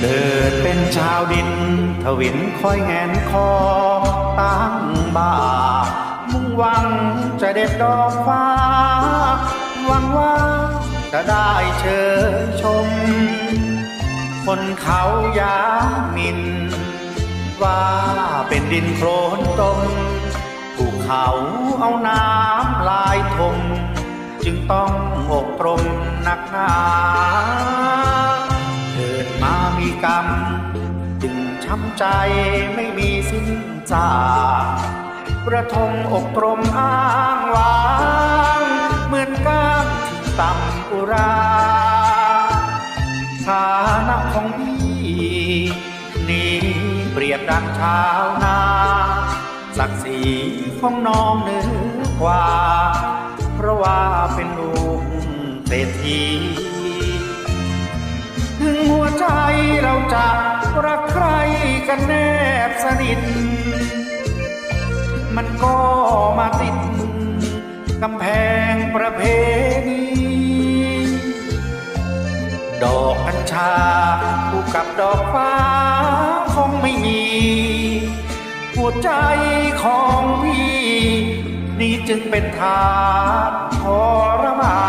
เกิดเป็นชาวดินทวินคอยแงนคอตั้งบ่ามุ่งหวังจะเด็ดดอกฟ้า หวังว่าจะได้เชยชม คนเขายามิน ว่าเป็นดินโคลนตมถูกเขาเอาน้ำลายถมจึงต้องอกรมหนักหนา ใจไม่มีสิ้นจางประทมอกรมอ้างว้างเหมือนก้างที่ต่ำอุราฐานะของพี่นี่เปรียบดังชาวนาศักดิ์ศรีของน้องเหนือกว่า เพราะว่าเป็นลูกเศรษฐีถึงหัวใจเราจะรักใคร กันแนบสนิท มันก็มาติดกำแพงประเพณีดอกกัญชาคู่กับดอกฟ้าคงไม่มี หัวใจของพี่ นี่จึงเป็นทาสทรมา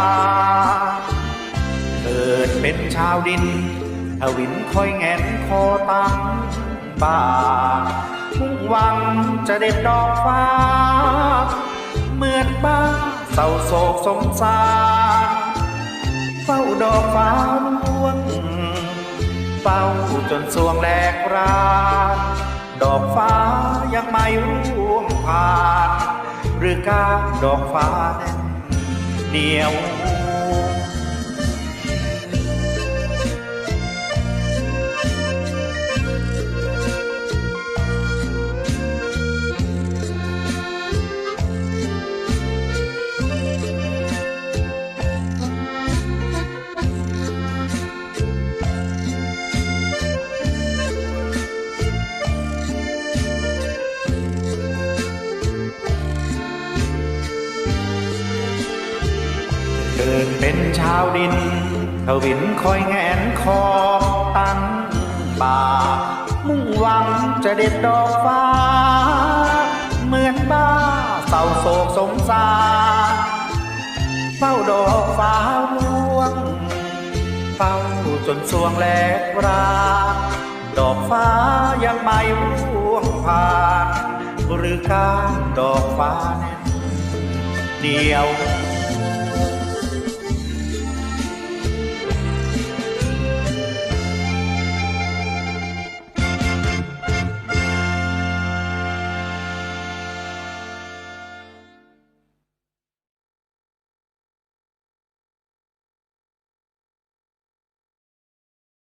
เกิดเป็นชาวดินทวินคอยแงนคอตั้ง บ้ามุ่งหวังจะเด็ดดอกฟ้า เหมือนบ้าเศร้าโศกสมสารเฝ้าดอกฟ้าร่วงเฝ้าจนสวงแหลกรานดอกฟ้ายังไม่ร่วงผ่าน หรือกาดอกฟ้าแน่นเหนียว ชาวดินทวินคอยแงนคอตั้งป่า มุ่งหวังจะเด็ดดอกฟ้า เหมือนบ้าเศร้าโศกสมสารเฝ้าดอกฟ้าร่วงเฝ้าจนสวงแหลกรานดอกฟ้ายังไม่ร่วงผ่านหรือการดอกฟ้าแน่นเดียว